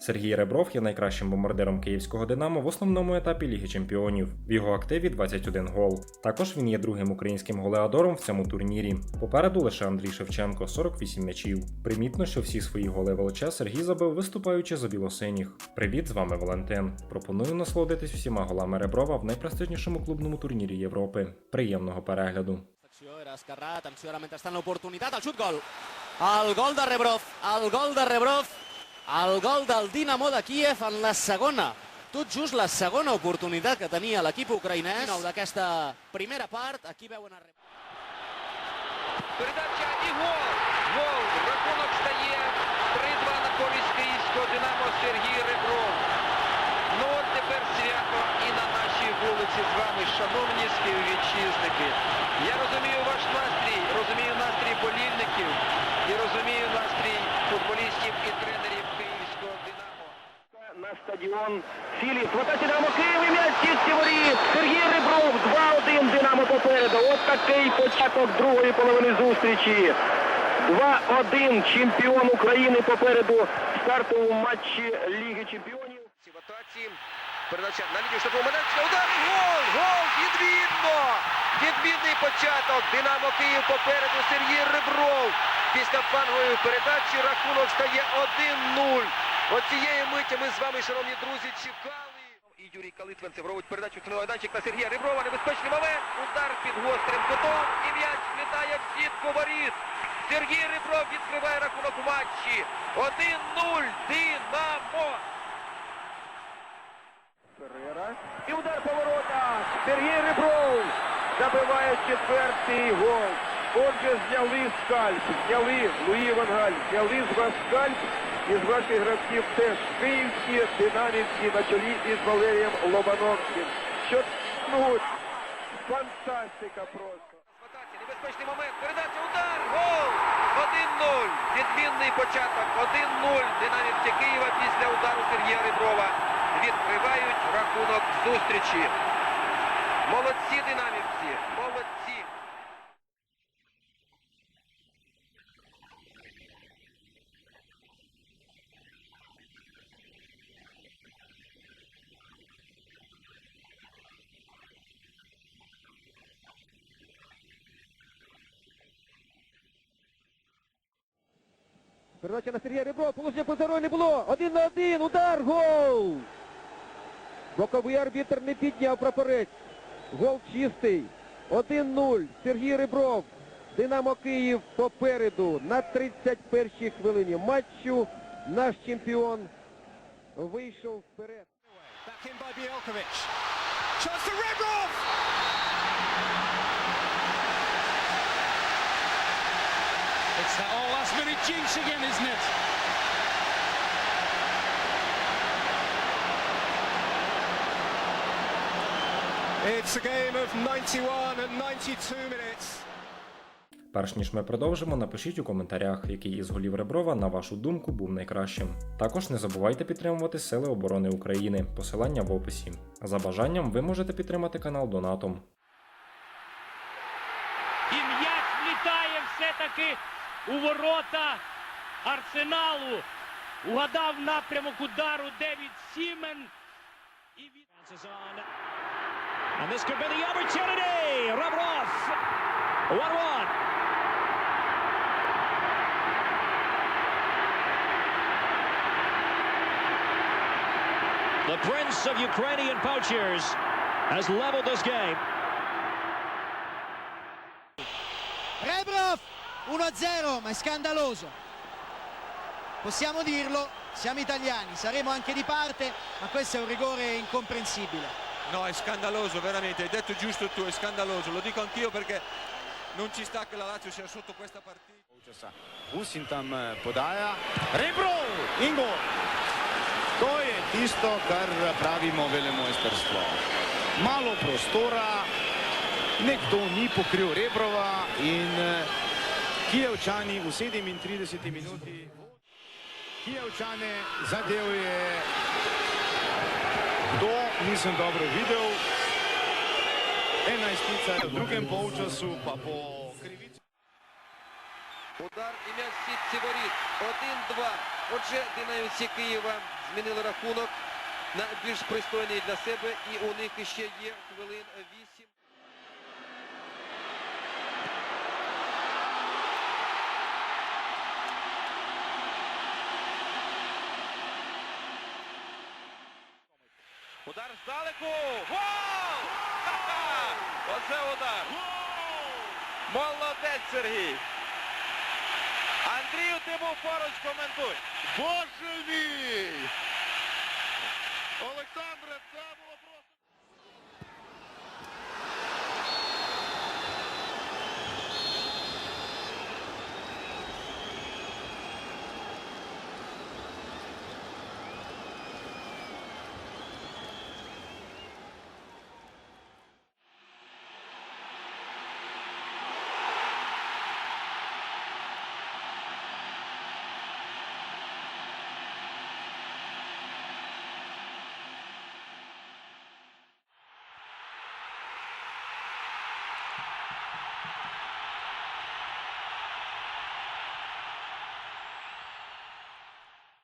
Сергій Ребров є найкращим бомбардиром київського Динамо в основному етапі Ліги Чемпіонів. В його активі 21 гол. Також він є другим українським голеадором в цьому турнірі. Попереду лише Андрій Шевченко 48 м'ячів. Примітно, що всі свої голи ВЛЧ Сергій забив виступаючи за білосиніх. Привіт, з вами Валентин. Пропоную насолодитись всіма голами Реброва в найпрестижнішому клубному турнірі Європи. Приємного перегляду. Era Esquerrà, atenció ara mentrestant l'oportunitat. El gol de Rebrov, el gol de Rebrov, el gol del Dinamo de Kiev en la segona. Tot just la segona oportunitat que tenia l'equip ucraïnès. Nou d'aquesta primera part, aquí veuen a Rebrov. Передача і гол. Гол. Рахунок стає 3-2 на користь київського Динамо Сергій Ребров. Ну от тепер свято і на нашій вулиці з вами, шановні співвітчизники. Я розумію ваш настрій, розумію настрій болільників і розумію настрій футболістів і тренерів київського Динамо. на стадіон Філіс. В Динамо Київ і м'яч сітці воріт. Сергій Ребров 2-1 Динамо попереду. От такий початок другої половини зустрічі. 2-1 чемпіон України попереду стартовому матчі Ліги Чемпіонів. Передача на лінію штрафного майданчика. Удар гол! Гол! Відмінно! Відмінний початок. Динамо Київ попереду Сергій Ребров. Після флангової передачі рахунок стає 1-0. Оцієї миті ми з вами, шановні друзі, чекали. І Юрій Калитвинцев робить передачу в майданчик на Сергія Реброва. Небезпечний момент. Удар під гострим кутом. І м'яч влітає в сітку воріт. Сергій Ребров відкриває рахунок у матчі. 1-0. Динамо. Феррера. І удар по воротах. Сергій Ребров забиває четвертий гол. Отже, зняли скальп, зняли Луї Вангаль, зняли з вас скальп і з ваших гравців теж київські динамівці на чолі із Валерієм Лобановським. Що ну, фантастика просто. Небезпечний момент. Передача удар. Гол. 1-0. Відмінний початок. 1-0. Динамівці Києва після удару Сергія Реброва відкривають рахунок зустрічі. Молодці динамівці. Молодці. Передача на Сергія Реброва, положення позору не було. Один на один, удар, гол! Боковий арбітр не підняв прапорець. Гол чистий. 1-0. Сергій Ребров. Динамо Київ попереду. На 31-й хвилині матчу наш чемпіон вийшов вперед. Back in by Bielkovic. Chance to Rebrov! It's that all last minute jinx again, isn't it? It's a game of 91 and 92 minutes. Перш ніж ми продовжимо, напишіть у коментарях, який із голів Реброва, на вашу думку, був найкращим. Також не забувайте підтримувати Сили оборони України, посилання в описі. За бажанням ви можете підтримати канал Донатом. І м'яч влітає все-таки у ворота Арсеналу. Угадав напрямок удару Девід Сімен. І від... And this could be the opportunity. Rebrov. 1-1. The prince of Ukrainian poachers has leveled this game. Rebrov 1-0, ma è scandaloso. Possiamo dirlo, siamo italiani, saremo anche di parte, ma questo è un rigore incomprensibile. No, è scandaloso, veramente, hai detto giusto tu, è scandaloso. Lo dico anch'io perché non ci sta che la Lazio sia sotto questa partita. Husin tam podaja. Rebrov in gol. To je tisto, kar pravimo velemojstrstvo. Malo prostora, nekdo ni pokril Rebrova in Kijevčani v 37 minuti. Kijevčane zadev je, to nisem dobro videl. Enajstica v drugem polčasu pa po krivici. Удар і м'яч в сітці воріт. 1-2. Отже, динамівці Києва змінили рахунок на більш пристойний для себе. І у них іще є хвилин 8. Удар здалеку. Гол! Оце удар. Молодець Сергій. Андрію ти був поруч коментуй. Боже мій! Олександре, це було...